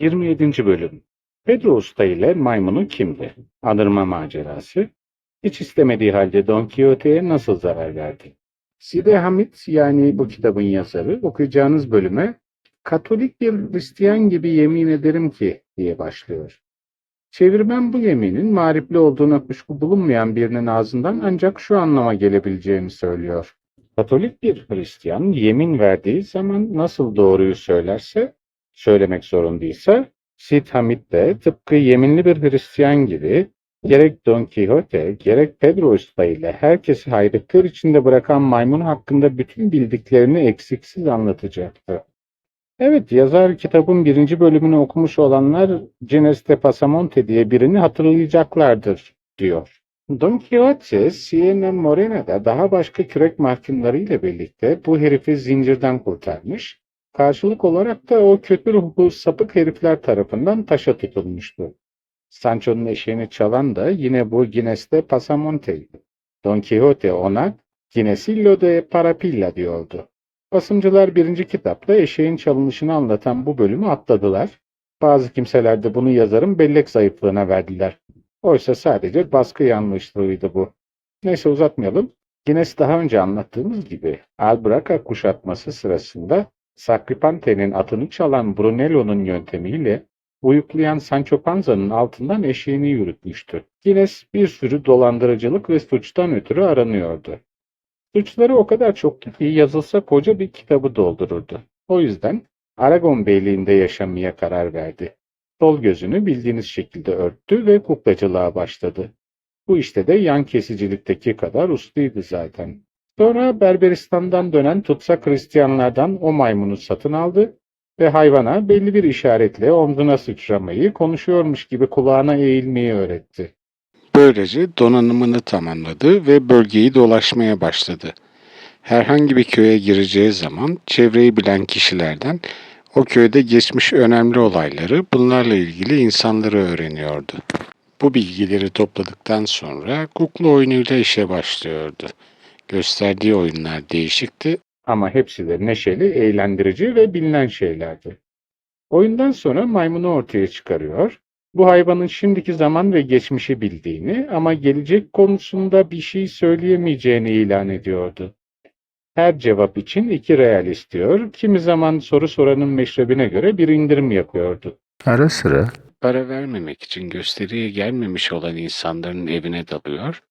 27. Bölüm Pedro Usta ile maymunu kimdi? Anırma macerası. Hiç istemediği halde Don Quixote'ye nasıl zarar verdi? Side Hamid yani bu kitabın yazarı okuyacağınız bölüme Katolik bir Hristiyan gibi yemin ederim ki diye başlıyor. Çevirmen bu yeminin mağripli olduğuna kuşku bulunmayan birinin ağzından ancak şu anlama gelebileceğini söylüyor. Katolik bir Hristiyan yemin verdiği zaman nasıl doğruyu söylerse, söylemek zorundaysa, Sid Hamid de tıpkı yeminli bir Hristiyan gibi gerek Don Quixote gerek Pedro Usta ile herkesi hayretler içinde bırakan maymun hakkında bütün bildiklerini eksiksiz anlatacaktı. Evet, yazar kitabın birinci bölümünü okumuş olanlar Gines de Pasamonte diye birini hatırlayacaklardır, diyor. Don Quixote, Siena Morena'da daha başka kürek mahkumlarıyla birlikte bu herifi zincirden kurtarmış, karşılık olarak da o kötü ruhlu sapık herifler tarafından taşa tutulmuştu. Sancho'nun eşeğini çalan da yine bu Gines de Pasamonte'ydi. Don Quixote ona Ginesillo de Parapilla diyordu. Basımcılar birinci kitapta eşeğin çalınışını anlatan bu bölümü atladılar. Bazı kimseler de bunu yazarın bellek zayıflığına verdiler. Oysa sadece baskı yanlışlığıydı bu. Neyse uzatmayalım. Guinness daha önce anlattığımız gibi Albraca kuşatması sırasında Sacripante'nin atını çalan Brunello'nun yöntemiyle uyuklayan Sancho Panza'nın altından eşeğini yürütmüştü. Guinness bir sürü dolandırıcılık ve suçtan ötürü aranıyordu. Suçları o kadar çoktu ki yazılsa koca bir kitabı doldururdu. O yüzden Aragon Beyliği'nde yaşamaya karar verdi. Sol gözünü bildiğiniz şekilde örttü ve kuklacılığa başladı. Bu işte de yan kesicilikteki kadar usluydu zaten. Sonra Berberistan'dan dönen tutsak Hristiyanlardan o maymunu satın aldı ve hayvana belli bir işaretle omzuna sıçramayı, konuşuyormuş gibi kulağına eğilmeyi öğretti. Böylece donanımını tamamladı ve bölgeyi dolaşmaya başladı. Herhangi bir köye gireceği zaman çevreyi bilen kişilerden o köyde geçmiş önemli olayları, bunlarla ilgili insanları öğreniyordu. Bu bilgileri topladıktan sonra kukla oyunuyla işe başlıyordu. Gösterdiği oyunlar değişikti Ama hepsi de neşeli, eğlendirici ve bilinen şeylerdi. Oyundan sonra maymunu ortaya çıkarıyor. Bu hayvanın şimdiki zaman ve geçmişi bildiğini ama gelecek konusunda bir şey söyleyemeyeceğini ilan ediyordu. Her cevap için iki real istiyor, kimi zaman soru soranın meşrebine göre bir indirim yapıyordu. Ara sıra para vermemek için gösteriye gelmemiş olan insanların evine dalıyor,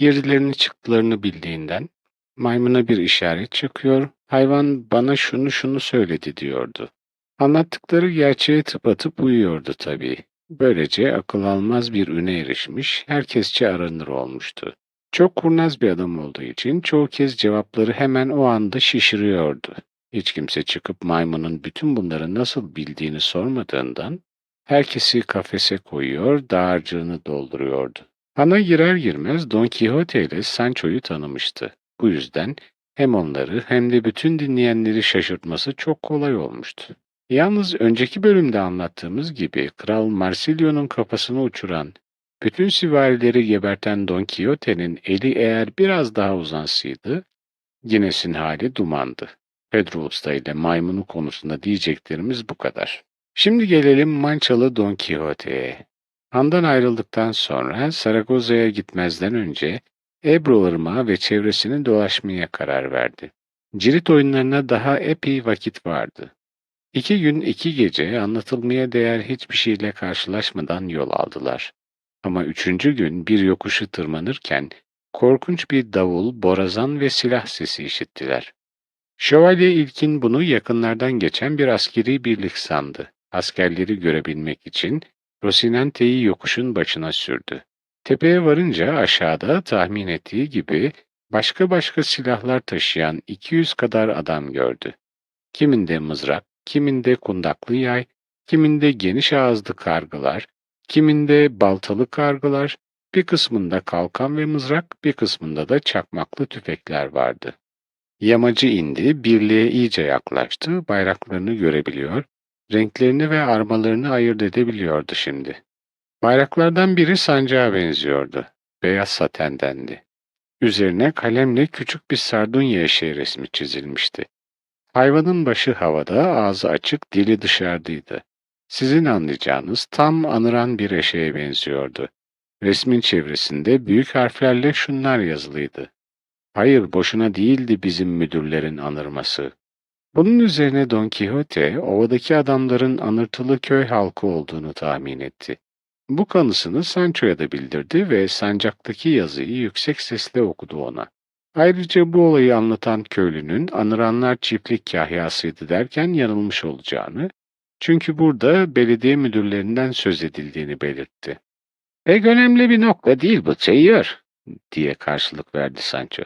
girdilerini çıktılarını bildiğinden maymuna bir işaret çakıyor, hayvan bana şunu şunu söyledi diyordu. Anlattıkları gerçeğe tıpatıp uyuyordu tabii. Böylece akıl almaz bir üne erişmiş, herkesçe aranır olmuştu. Çok kurnaz bir adam olduğu için çoğu kez cevapları hemen o anda şişiriyordu. Hiç kimse çıkıp maymunun bütün bunları nasıl bildiğini sormadığından herkesi kafese koyuyor, dağarcığını dolduruyordu. Ana girer girmez Don Quixote ile Sancho'yu tanımıştı. Bu yüzden hem onları hem de bütün dinleyenleri şaşırtması çok kolay olmuştu. Yalnız önceki bölümde anlattığımız gibi Kral Marsilio'nun kafasını uçuran, bütün süvarileri geberten Don Quixote'nin eli eğer biraz daha uzansaydı, Guinness'in hali dumandı. Pedro Usta ile maymunu konusunda diyeceklerimiz bu kadar. Şimdi gelelim Mançalı Don Quixote'ye. Handan ayrıldıktan sonra Saragoza'ya gitmezden önce Ebro Irmağı ve çevresini dolaşmaya karar verdi. Cirit oyunlarına daha epey vakit vardı. İki gün iki gece anlatılmaya değer hiçbir şeyle karşılaşmadan yol aldılar. Ama üçüncü gün bir yokuşu tırmanırken korkunç bir davul, borazan ve silah sesi işittiler. Şövalye ilkin bunu yakınlardan geçen bir askeri birlik sandı. Askerleri görebilmek için Rosinante'yi yokuşun başına sürdü. Tepeye varınca aşağıda tahmin ettiği gibi başka başka silahlar taşıyan 200 kadar adam gördü. Kiminde mızrak, kiminde kundaklı yay, kiminde geniş ağızlı kargılar, kiminde baltalı kargılar, bir kısmında kalkan ve mızrak, bir kısmında da çakmaklı tüfekler vardı. Yamacı indi, birliğe iyice yaklaştı, bayraklarını görebiliyor, renklerini ve armalarını ayırt edebiliyordu şimdi. Bayraklardan biri sancağa benziyordu. Beyaz satendendi. Üzerine kalemle küçük bir sardunya eşeği resmi çizilmişti. Hayvanın başı havada, ağzı açık, dili dışarıdaydı. Sizin anlayacağınız tam anıran bir eşeğe benziyordu. Resmin çevresinde büyük harflerle şunlar yazılıydı. Hayır boşuna değildi bizim müdürlerin anırması. Bunun üzerine Don Quixote, ovadaki adamların anırtılı köy halkı olduğunu tahmin etti. Bu kanısını Sancho'ya da bildirdi ve sancaktaki yazıyı yüksek sesle okudu ona. Ayrıca bu olayı anlatan köylünün anıranlar çiftlik kahyasıydı derken yanılmış olacağını, çünkü burada belediye müdürlerinden söz edildiğini belirtti. Pek önemli bir nokta değil bu seyyör, diye karşılık verdi Sancho.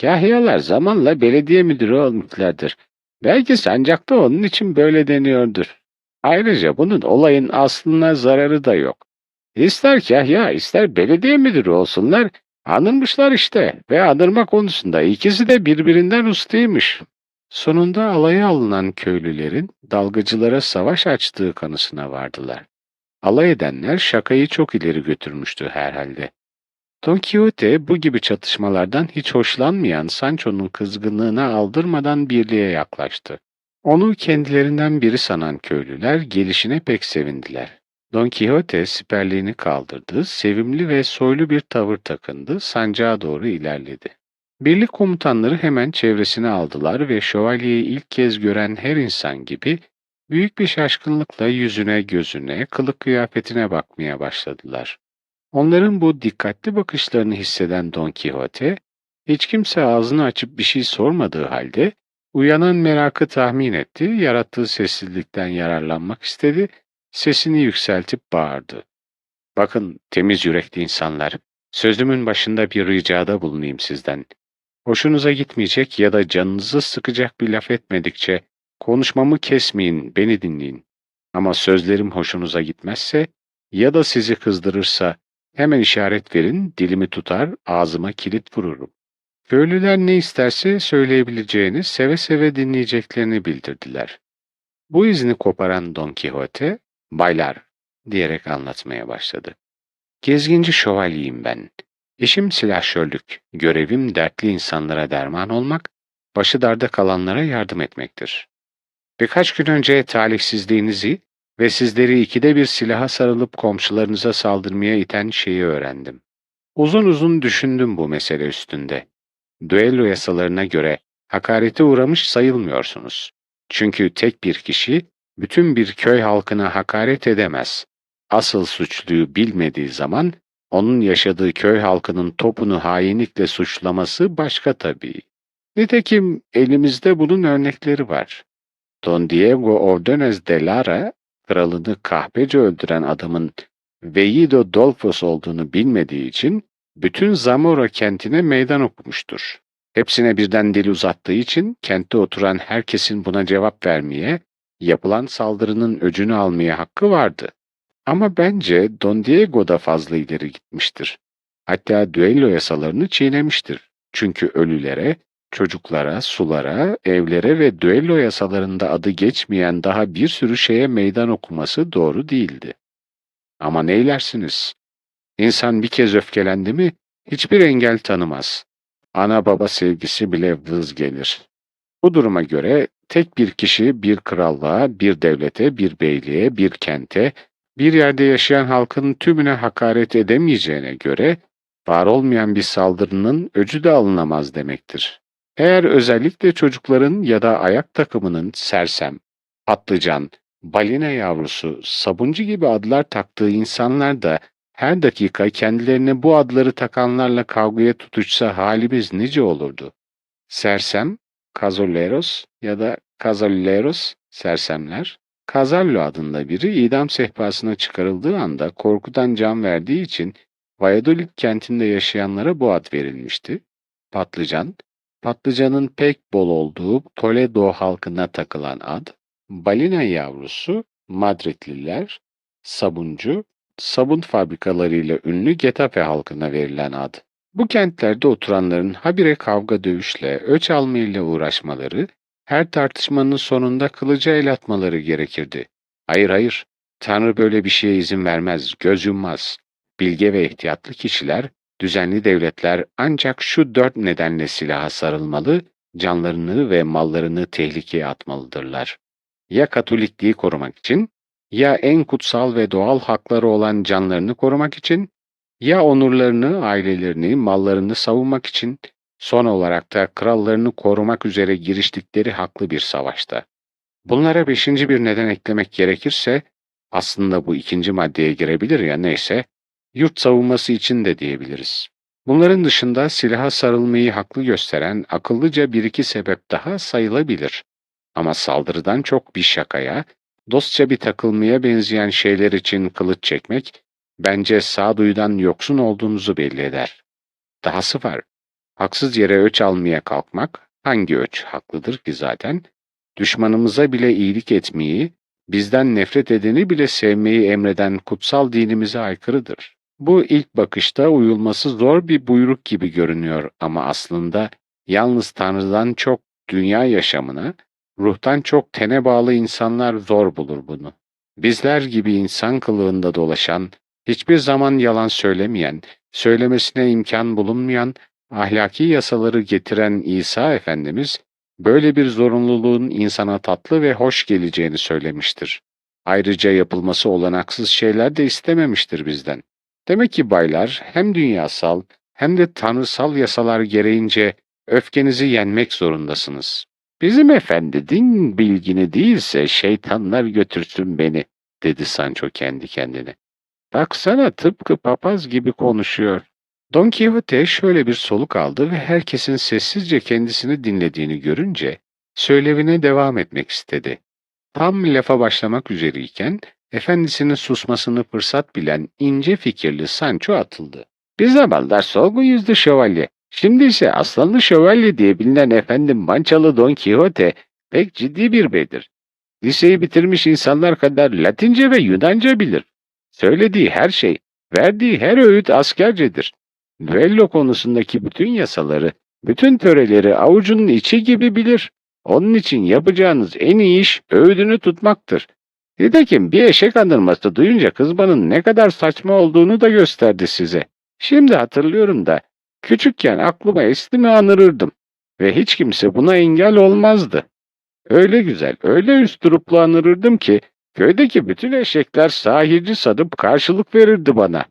Kahyalar zamanla belediye müdürü olmuşlardır. Belki sancakta onun için böyle deniyordur. Ayrıca bunun olayın aslına zararı da yok. İster kahya ister belediye müdürü olsunlar, anırmışlar işte ve anırma konusunda ikisi de birbirinden ustaymış. Sonunda alaya alınan köylülerin dalgıcılara savaş açtığı kanısına vardılar. Alay edenler şakayı çok ileri götürmüştü herhalde. Don Quixote bu gibi çatışmalardan hiç hoşlanmayan Sancho'nun kızgınlığına aldırmadan birliğe yaklaştı. Onu kendilerinden biri sanan köylüler gelişine pek sevindiler. Don Quixote siperliğini kaldırdı, sevimli ve soylu bir tavır takındı, sancağa doğru ilerledi. Birlik komutanları hemen çevresine aldılar ve şövalyeyi ilk kez gören her insan gibi büyük bir şaşkınlıkla yüzüne, gözüne, kılık kıyafetine bakmaya başladılar. Onların bu dikkatli bakışlarını hisseden Don Quixote, hiç kimse ağzını açıp bir şey sormadığı halde, uyanan merakı tahmin etti, yarattığı sessizlikten yararlanmak istedi, sesini yükseltip bağırdı. Bakın temiz yürekli insanlar, sözümün başında bir ricada bulunayım sizden. Hoşunuza gitmeyecek ya da canınızı sıkacak bir laf etmedikçe, konuşmamı kesmeyin, beni dinleyin. Ama sözlerim hoşunuza gitmezse ya da sizi kızdırırsa Hemen işaret verin, dilimi tutar, ağzıma kilit vururum. Köylüler ne isterse söyleyebileceğini, seve seve dinleyeceklerini bildirdiler. Bu izni koparan Don Quixote, baylar diyerek anlatmaya başladı. Gezginci şövalyeyim ben. İşim silahşörlük, görevim dertli insanlara derman olmak, başı darda kalanlara yardım etmektir. Birkaç gün önce talihsizliğinizi ve sizleri ikide bir silaha sarılıp komşularınıza saldırmaya iten şeyi öğrendim. Uzun uzun düşündüm bu mesele üstünde. Düello yasalarına göre hakarete uğramış sayılmıyorsunuz. Çünkü tek bir kişi bütün bir köy halkına hakaret edemez. Asıl suçluyu bilmediği zaman onun yaşadığı köy halkının topunu hainlikle suçlaması başka tabii. Nitekim elimizde bunun örnekleri var. Don Diego Ordonez de Lara kralını kahpece öldüren adamın Veido Dolfos olduğunu bilmediği için bütün Zamora kentine meydan okumuştur. Hepsine birden dil uzattığı için kentte oturan herkesin buna cevap vermeye, yapılan saldırının öcünü almaya hakkı vardı. Ama bence Don Diego da fazla ileri gitmiştir. Hatta düello yasalarını çiğnemiştir. Çünkü ölülere, Çocuklara, sulara, evlere ve düello yasalarında adı geçmeyen daha bir sürü şeye meydan okuması doğru değildi. Ama neylersiniz? İnsan bir kez öfkelendi mi hiçbir engel tanımaz. Ana baba sevgisi bile vız gelir. Bu duruma göre tek bir kişi bir krallığa, bir devlete, bir beyliğe, bir kente, bir yerde yaşayan halkın tümüne hakaret edemeyeceğine göre var olmayan bir saldırının öcü de alınamaz demektir. Eğer özellikle çocukların ya da ayak takımının sersem, patlıcan, balina yavrusu, sabuncu gibi adlar taktığı insanlar da her dakika kendilerine bu adları takanlarla kavgaya tutuşsa halimiz nice olurdu. Sersem, kazoleros ya da kazolleros sersemler, Kazallo adında biri idam sehpasına çıkarıldığı anda korkudan can verdiği için Valladolid kentinde yaşayanlara bu ad verilmişti. Patlıcan, Patlıcanın pek bol olduğu Toledo halkına takılan ad, balina yavrusu, Madridliler, sabuncu, sabun fabrikalarıyla ünlü Getafe halkına verilen ad. Bu kentlerde oturanların habire kavga dövüşle, öç almayla uğraşmaları, her tartışmanın sonunda kılıca el atmaları gerekirdi. Hayır hayır, Tanrı böyle bir şeye izin vermez, göz yummaz. Bilge ve ihtiyatlı kişiler Düzenli devletler ancak şu dört nedenle silaha sarılmalı, canlarını ve mallarını tehlikeye atmalıdırlar. Ya Katolikliği korumak için, Ya en kutsal ve doğal hakları olan canlarını korumak için, ya onurlarını, ailelerini, mallarını savunmak için, son olarak da krallarını korumak üzere giriştikleri haklı bir savaşta. Bunlara beşinci bir neden eklemek gerekirse, aslında bu ikinci maddeye girebilir ya neyse, yurt savunması için de diyebiliriz. Bunların dışında silaha sarılmayı haklı gösteren akıllıca bir iki sebep daha sayılabilir. Ama saldırıdan çok bir şakaya, dostça bir takılmaya benzeyen şeyler için kılıç çekmek, bence sağduyudan yoksun olduğunuzu belli eder. Dahası var, haksız yere öç almaya kalkmak, hangi öç haklıdır ki zaten, düşmanımıza bile iyilik etmeyi, bizden nefret edeni bile sevmeyi emreden kutsal dinimize aykırıdır. Bu ilk bakışta uyulması zor bir buyruk gibi görünüyor ama aslında yalnız Tanrı'dan çok dünya yaşamına, ruhtan çok tene bağlı insanlar zor bulur bunu. Bizler gibi insan kılığında dolaşan, hiçbir zaman yalan söylemeyen, söylemesine imkan bulunmayan, ahlaki yasaları getiren İsa Efendimiz, böyle bir zorunluluğun insana tatlı ve hoş geleceğini söylemiştir. Ayrıca yapılması olanaksız şeyler de istememiştir bizden. Demek ki baylar hem dünyasal hem de tanrısal yasalar gereğince öfkenizi yenmek zorundasınız. Bizim efendi din bilgini değilse şeytanlar götürsün beni, dedi Sancho kendi kendine. Baksana tıpkı papaz gibi konuşuyor. Don Quixote şöyle bir soluk aldı ve herkesin sessizce kendisini dinlediğini görünce söylevine devam etmek istedi. Tam lafa başlamak üzereyken efendisinin susmasını fırsat bilen ince fikirli Sancho atıldı. Bir zamanlar solgun yüzlü şövalye, şimdi ise aslanlı şövalye diye bilinen efendim Mançalı Don Quixote pek ciddi bir beydir. Liseyi bitirmiş insanlar kadar Latince ve Yunanca bilir. Söylediği her şey, verdiği her öğüt askercedir. Düello konusundaki bütün yasaları, bütün töreleri avucunun içi gibi bilir. Onun için yapacağınız en iyi iş öğüdünü tutmaktır. Nitekim bir eşek andırması duyunca kızmanın ne kadar saçma olduğunu da gösterdi size. Şimdi hatırlıyorum da küçükken aklıma esti mi anırırdım ve hiç kimse buna engel olmazdı. Öyle güzel, öyle üsturuplu anırırdım ki köydeki bütün eşekler sahici sanıp karşılık verirdi bana.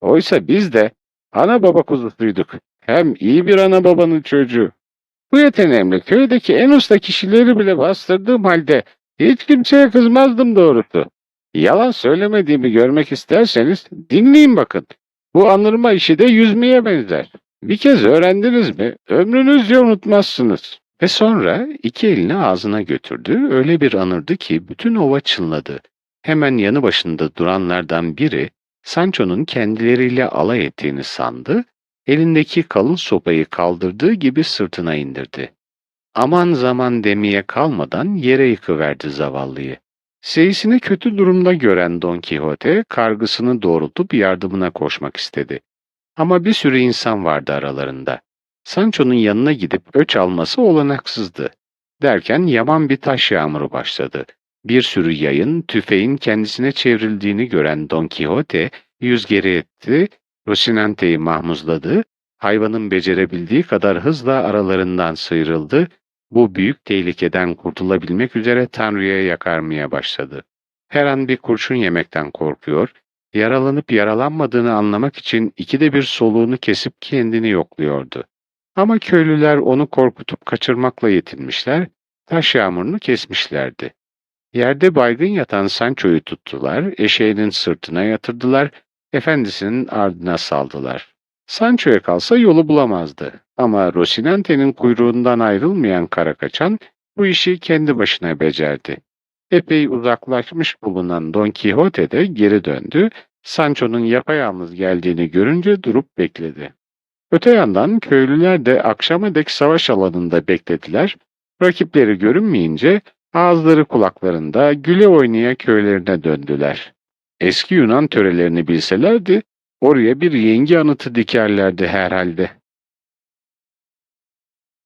Oysa biz de ana baba kuzusuyduk. Hem iyi bir ana babanın çocuğu. Bu yeteneğimle köydeki en usta kişileri bile bastırdığım halde hiç kimseye kızmazdım doğrusu. Yalan söylemediğimi görmek isterseniz dinleyin bakın. Bu anırma işi de yüzmeye benzer. Bir kez öğrendiniz mi ömrünüzce unutmazsınız. Ve sonra iki elini ağzına götürdü, öyle bir anırdı ki bütün ova çınladı. Hemen yanı başında duranlardan biri Sancho'nun kendileriyle alay ettiğini sandı, elindeki kalın sopayı kaldırdığı gibi sırtına indirdi. Aman zaman demeye kalmadan yere yıkıverdi zavallıyı. Seyisini kötü durumda gören Don Quixote kargısını doğrultup yardımına koşmak istedi. Ama bir sürü insan vardı aralarında. Sancho'nun yanına gidip öç alması olanaksızdı. Derken yaman bir taş yağmuru başladı. Bir sürü yayın, tüfeğin kendisine çevrildiğini gören Don Quixote yüz geri etti, Rocinante'yi mahmuzladı, hayvanın becerebildiği kadar hızla aralarından sıyrıldı, bu büyük tehlikeden kurtulabilmek üzere Tanrı'ya yakarmaya başladı. Her an bir kurşun yemekten korkuyor, yaralanıp yaralanmadığını anlamak için ikide bir soluğunu kesip kendini yokluyordu. Ama köylüler onu korkutup kaçırmakla yetinmişler, taş yağmurunu kesmişlerdi. Yerde baygın yatan Sancho'yu tuttular, eşeğinin sırtına yatırdılar, efendisinin ardına saldılar. Sancho'ya kalsa yolu bulamazdı. Ama Rocinante'nin kuyruğundan ayrılmayan kara kaçan bu işi kendi başına becerdi. Epey uzaklaşmış bulunan Don Quixote de geri döndü, Sancho'nun yapayalnız geldiğini görünce durup bekledi. Öte yandan köylüler de akşama dek savaş alanında beklediler, rakipleri görünmeyince ağızları kulaklarında güle oynaya köylerine döndüler. Eski Yunan törelerini bilselerdi, oraya bir yengi anıtı dikerlerdi herhalde.